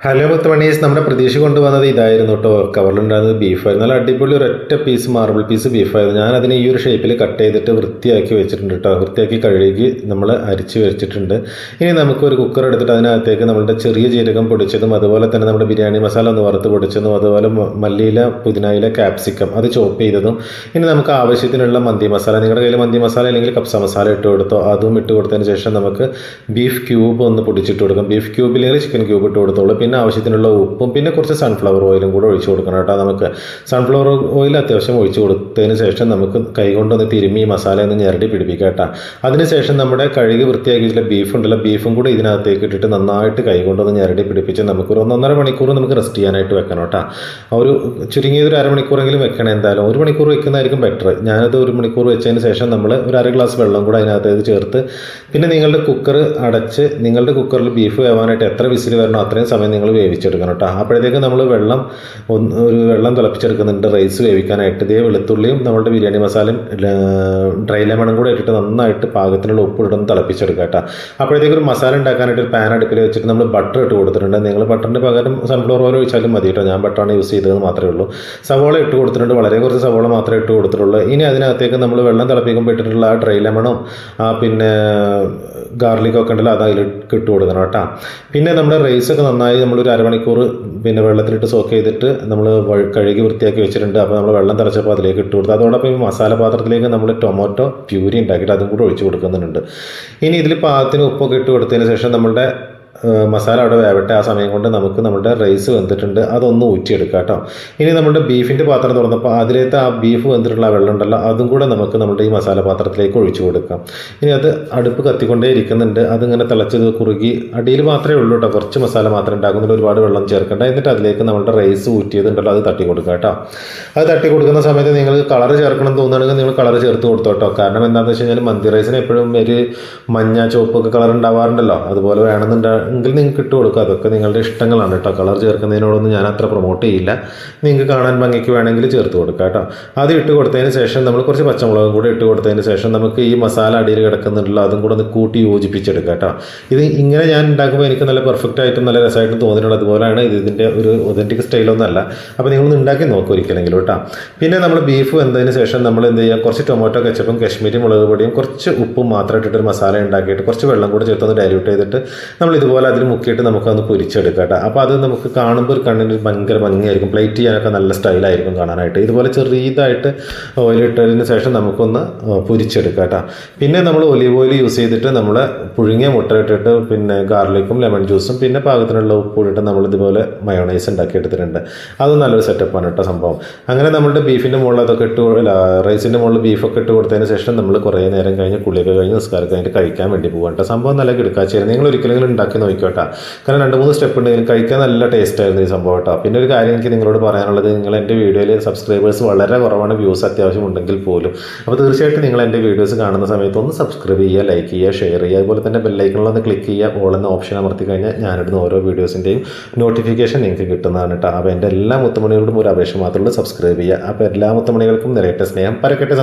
Hello മുത്തമണീസ് നമ്മുടെ പ്രതീക്ഷ കൊണ്ടുവന്നത് ഇതായിരുന്നു കേട്ടോ. കവറിലുണ്ടായിരുന്നത് ബീഫായിരുന്നു നല്ല അടിപൊളി ഒരൊറ്റ പീസ് മാർബിൾ പീസ് ബീഫായിരുന്നു ഞാൻ അതിനെ ഈ ഒരു ഷേപ്പിൽ കട്ട് ചെയ്തിട്ട് വൃത്തിയാക്കി വെച്ചിട്ടുണ്ട് കേട്ടോ. വൃത്തിയാക്കി കഴുകി നമ്മൾ അരിച്ച് വെച്ചിട്ടുണ്ട്. ഇനി നമുക്ക് ഒരു കുക്കർ എടുത്തിട്ട് അതിനകത്തേക്ക് നമ്മുടെ ചെറിയ ജീരകം പൊടിച്ചതും അതുപോലെ തന്നെ നമ്മുടെ ബിരിയാണി മസാല ഒന്ന് വറുത്ത് പൊടിച്ചതും അതുപോലെ മല്ലിയില പുതിനയില ക്യാപ്സിക്കം അത് ചോപ്പ് ചെയ്തതും. ഇനി നമുക്ക് ആവശ്യത്തിനുള്ള മന്തി മസാല നിങ്ങളുടെ കയ്യിൽ മന്തി മസാല അല്ലെങ്കിൽ കപ്സ മസാല ഇട്ട് കൊടുത്തോ അതും ഇട്ട് കൊടുത്തതിന് ശേഷം നമുക്ക് ബീഫ് ക്യൂബ് ഒന്ന് പൊടിച്ചിട്ട് കൊടുക്കാം. ബീഫ് ക്യൂബിലെങ്കിൽ ചിക്കൻ ക്യൂബ് ഇട്ട് കൊടുത്തോളൂ. പിന്നെ ആവശ്യത്തിനുള്ള ഉപ്പും പിന്നെ കുറച്ച് സൺഫ്ലവർ ഓയിലും കൂടെ ഒഴിച്ച് കൊടുക്കണം കേട്ടോ. നമുക്ക് സൺഫ്ലവർ ഓയിൽ അത്യാവശ്യം ഒഴിച്ച് കൊടുത്തതിന് ശേഷം നമുക്ക് കൈകൊണ്ടൊന്ന് തിരുമ്മി മസാല ഒന്ന് ഞെരടി പിടിപ്പിക്കാം കേട്ടോ. അതിനുശേഷം നമ്മുടെ കഴുകി വൃത്തിയാക്കിയിട്ടുള്ള ബീഫ് ഉണ്ടല്ലോ ബീഫും കൂടെ ഇതിനകത്തേക്ക് ഇട്ടിട്ട് നന്നായിട്ട് കൈകൊണ്ടൊന്ന് ഞെരടി പിടിപ്പിച്ച് നമുക്ക് ഒരു ഒന്നൊന്നര മണിക്കൂർ നമുക്ക് റെസ്റ്റ് ചെയ്യാനായിട്ട് വെക്കണം കേട്ടോ. ഒരു ചുരുങ്ങിയത് ഒരു അരമണിക്കൂറെങ്കിലും വെക്കണം എന്തായാലും. ഒരു മണിക്കൂർ വെക്കുന്നതായിരിക്കും ബെറ്റർ ഞാനത് ഒരു മണിക്കൂർ വെച്ചതിന് ശേഷം നമ്മൾ ഒരു അര ഗ്ലാസ് വെള്ളം കൂടെ അതിനകത്തേക്ക് ചേർത്ത് പിന്നെ നിങ്ങളുടെ കുക്കർ അടച്ച് നിങ്ങളുടെ കുക്കറിൽ ബീഫ് വേവാനായിട്ട് എത്ര വിസിൽ വരണോ അത്രയും സമയം നിങ്ങൾ വേവിച്ചെടുക്കണം കേട്ടോ. അപ്പോഴത്തേക്ക് നമ്മൾ വെള്ളം ഒന്ന് ഒരു വെള്ളം തിളപ്പിച്ചെടുക്കുന്നുണ്ട്. റൈസ് വേവിക്കാനായിട്ട്. ഇതേ വെളുത്തുള്ളിയും നമ്മളുടെ ബിരിയാണി മസാലയും ഡ്രൈ ലെമണും കൂടെ ഇട്ടിട്ട് നന്നായിട്ട് പാകത്തിനുള്ള ഉപ്പ് ഇട്ടൊന്ന് തിളപ്പിച്ചെടുക്കുക കേട്ടോ. അപ്പോഴത്തേക്ക് ഒരു മസാല ഉണ്ടാക്കാനായിട്ട് ഒരു പാൻ അടുപ്പിൽ വെച്ചിട്ട് നമ്മൾ ബട്ടർ ഇട്ട് കൊടുത്തിട്ടുണ്ട്. നിങ്ങൾ ബട്ടറിന് പകരം സൺഫ്ലവർ ഓയിൽ ഒഴിച്ചാലും മതി കേട്ടോ. ഞാൻ ബട്ടറാണ് യൂസ് ചെയ്തതെന്ന് മാത്രമേ ഉള്ളൂ. സവോള ഇട്ട് കൊടുത്തിട്ടുണ്ട്. വളരെ കുറച്ച് സവോള മാത്രമേ ഇട്ട് കൊടുത്തിട്ടുള്ളൂ. ഇനി അതിനകത്തേക്ക് നമ്മൾ വെള്ളം തിളപ്പിക്കുമ്പോൾ ഇട്ടിട്ടുള്ള ആ ഡ്രൈ ലെമണും ആ പിന്നെ ഗാർലിക്കൊക്കെ ഉണ്ടല്ലോ അത് അതിൽ ഇട്ട് കൊടുക്കണം കേട്ടോ. പിന്നെ നമ്മുടെ റൈസൊക്കെ നന്നായി നമ്മളൊരു അരമണിക്കൂർ പിന്നെ വെള്ളത്തിലിട്ട് സോക്ക് ചെയ്തിട്ട് നമ്മൾ കഴുകി വൃത്തിയാക്കി വെച്ചിട്ടുണ്ട്. അപ്പോൾ നമ്മൾ വെള്ളം തിളച്ചപ്പോൾ അതിലേക്ക് ഇട്ട് കൊടുത്തു. അതോടൊപ്പം ഈ മസാല പാത്രത്തിലേക്ക് നമ്മൾ ടൊമാറ്റോ പ്യൂരി ഉണ്ടാക്കിയിട്ട് അതും കൂടെ ഒഴിച്ച് കൊടുക്കുന്നുണ്ട്. ഇനി ഇതിൽ പാകത്തിന് ഉപ്പൊക്കെ ഇട്ട് കൊടുത്തതിന് ശേഷം നമ്മളുടെ മസാല അവിടെ വേവട്ടെ. ആ സമയം കൊണ്ട് നമുക്ക് നമ്മുടെ റൈസ് വെന്തിട്ടുണ്ട്. അതൊന്ന് ഊറ്റിയെടുക്കാം കേട്ടോ ഇനി നമ്മുടെ ബീഫിന്റെ പാത്രം തുറന്നപ്പോൾ അതിലേക്ക് ആ ബീഫ് വെന്തിട്ടുള്ള വെള്ളം ഉണ്ടല്ലോ അതും കൂടെ നമുക്ക് നമ്മുടെ ഈ മസാല പാത്രത്തിലേക്ക് ഒഴിച്ചു കൊടുക്കാം. ഇനി അത് അടുപ്പ് കത്തിക്കൊണ്ടേ ഇരിക്കുന്നുണ്ട്. അതിങ്ങനെ തിളച്ചത് കുറുകി അടിയിൽ മാത്രമേ ഉള്ളൂ കേട്ടോ. കുറച്ച് മസാല മാത്രമേ ഉണ്ടാക്കുന്നുള്ളൂ ഒരുപാട് വെള്ളം ചേർക്കേണ്ട. എന്നിട്ട് അതിലേക്ക് നമ്മുടെ റൈസ് ഊറ്റിയതുണ്ടല്ലോ അത് തട്ടി കൊടുക്കുക കേട്ടോ. അത് തട്ടി കൊടുക്കുന്ന സമയത്ത് നിങ്ങൾ കളർ ചേർക്കണം തോന്നുകയാണെങ്കിൽ നിങ്ങൾ കളർ ചേർത്ത് കൊടുത്തോ കേട്ടോ. കാരണം എന്താണെന്ന് വെച്ച് കഴിഞ്ഞാൽ മന്തി റൈസിന് എപ്പോഴും ഒരു മഞ്ഞ ചുവപ്പൊക്കെ കളർ ഉണ്ടാവാറുണ്ടല്ലോ. അതുപോലെ വേണമെന്നുണ്ടെങ്കിൽ നിങ്ങൾക്ക് ഇട്ട് കൊടുക്കുക അതൊക്കെ നിങ്ങളുടെ ഇഷ്ടങ്ങളാണ് കേട്ടോ. കളർ ചേർക്കുന്നതിനോടൊന്നും ഞാൻ അത്ര പ്രൊമോട്ട് ചെയ്യില്ല. നിങ്ങൾക്ക് കാണാൻ ഭംഗിക്ക് വേണമെങ്കിൽ ചേർത്ത് കൊടുക്കുക കേട്ടോ. അത് ഇട്ട് കൊടുത്തതിന് ശേഷം നമ്മൾ കുറച്ച് പച്ചമുളകും കൂടെ ഇട്ട് കൊടുത്തതിന് ശേഷം നമുക്ക് ഈ മസാല അടിയിൽ കിടക്കുന്നുണ്ടല്ലോ അതും കൂടെ ഒന്ന് കൂട്ടി യോജിപ്പിച്ചെടുക്കുക കേട്ടോ. ഇത് ഇങ്ങനെ ഞാൻ ഉണ്ടാക്കുമ്പോൾ എനിക്ക് നല്ല പെർഫെക്റ്റ് ആയിട്ടും നല്ല രസമായിട്ടും തോന്നിയിട്ടുണ്ട്. അതുപോലെയാണ് ഇത് ഇതിന്റെ ഒരു ഒതന്റിക് സ്റ്റൈലൊന്നുമല്ല അപ്പോൾ നിങ്ങളൊന്ന് ഉണ്ടാക്കി നോക്കും ഒരിക്കലെങ്കിലും കേട്ടോ. പിന്നെ നമ്മൾ ബീഫ് വെന്തതിന് ശേഷം നമ്മൾ എന്ത് ചെയ്യുക? കുറച്ച് ടൊമാറ്റോ കച്ചപ്പും കശ്മീരി മുളക് പൊടിയും കുറച്ച് ഉപ്പും മാത്രം ഇട്ടിട്ട് ഒരു മസാല ഉണ്ടാക്കിയിട്ട് കുറച്ച് വെള്ളം കൂടി ചേർത്തൊന്ന് ഡൈല്യൂട്ട് ചെയ്തിട്ട് നമ്മൾ ഇതുപോലെ അതിൽ മുക്കിയിട്ട് നമുക്കൊന്ന് പൊരിച്ചെടുക്കാം കേട്ടോ. അപ്പോൾ അത് നമുക്ക് കാണുമ്പോൾ ഒരു കണ്ണിന് ഭയങ്കര ഭംഗിയായിരിക്കും. പ്ലേറ്റ് ചെയ്യാനൊക്കെ നല്ല സ്റ്റൈലായിരിക്കും കാണാനായിട്ട്. ഇതുപോലെ ചെറിയതായിട്ട് ഓയിലിട്ടതിന് ശേഷം നമുക്കൊന്ന് പൊരിച്ചെടുക്കാം കേട്ടോ. പിന്നെ നമ്മൾ ഒലിവ് ഓയിൽ യൂസ് ചെയ്തിട്ട് നമ്മൾ പുഴുങ്ങിയ മുട്ട ഇട്ടിട്ട് പിന്നെ ഗാർലിക്കും ലെമൺ ജ്യൂസും പിന്നെ പാകത്തിനുള്ള ഉപ്പ് ഇട്ടിട്ട് നമ്മൾ ഇതുപോലെ മയോണൈസ് ഉണ്ടാക്കി എടുത്തിട്ടുണ്ട്. അത് നല്ലൊരു സെറ്റപ്പാണ് കേട്ടോ സംഭവം. അങ്ങനെ നമ്മളുടെ ബീഫിന്റെ മുകളിൽ അതൊക്കെ ഇട്ട് അല്ല റൈസിന്റെ മുകളിൽ ബീഫൊക്കെ ഇട്ട് കൊടുത്തതിന് ശേഷം നമ്മൾ കുറേ നേരം കഴിഞ്ഞ് കുളിയൊക്കെ കഴിഞ്ഞ് നിസ്കാരം കഴിഞ്ഞിട്ട് കഴിക്കാൻ വേണ്ടി പോകാം കേട്ടോ. സംഭവം നല്ല കിടക്കാച്ചായിരുന്നു നിങ്ങൾ ഒരിക്കലെങ്കിലും ഉണ്ടാക്കി നോക്കിക്കോട്ടെ. കാരണം രണ്ട് മൂന്ന് സ്റ്റെപ്പ് ഉണ്ടെങ്കിലും കഴിക്കാൻ നല്ല ടേസ്റ്റ് ആയിരുന്നു ഈ സംഭവം കേട്ടോ. പിന്നെ ഒരു കാര്യം എനിക്ക് നിങ്ങളോട് പറയാനുള്ളത് നിങ്ങൾ എന്റെ വീഡിയോയിൽ സബ്സ്ക്രൈബേഴ്സ് വളരെ കുറവാണ് വ്യൂസ് അത്യാവശ്യം ഉണ്ടെങ്കിൽ പോലും. അപ്പോൾ തീർച്ചയായിട്ടും നിങ്ങൾ എന്റെ വീഡിയോസ് കാണുന്ന സമയത്ത് ഒന്ന് സബ്സ്ക്രൈബ് ചെയ്യുക ലൈക്ക് ചെയ്യുക ഷെയർ ചെയ്യുക അതുപോലെ തന്നെ ബെല്ലൈക്കണിലൊന്ന് ക്ലിക്ക് ചെയ്യുക ഓൾ എന്ന ഓപ്ഷൻ അമർത്തി കഴിഞ്ഞാൽ ഞാനിടുന്ന ഓരോ വീഡിയോസിന്റെയും നോട്ടിഫിക്കേഷൻ നിങ്ങൾക്ക് കിട്ടുന്നതാണ് കേട്ടോ. അപ്പോൾ എന്റെ എല്ലാ മുത്തുമണികളോടും ഒരു അപേക്ഷ മാത്രമേ ഉള്ളൂ സബ്സ്ക്രൈബ് ചെയ്യുക. അപ്പോൾ എല്ലാ മുത്തുമണികൾക്കും നിറയട്ടെ സ്നേഹം. പരക്കട്ടെ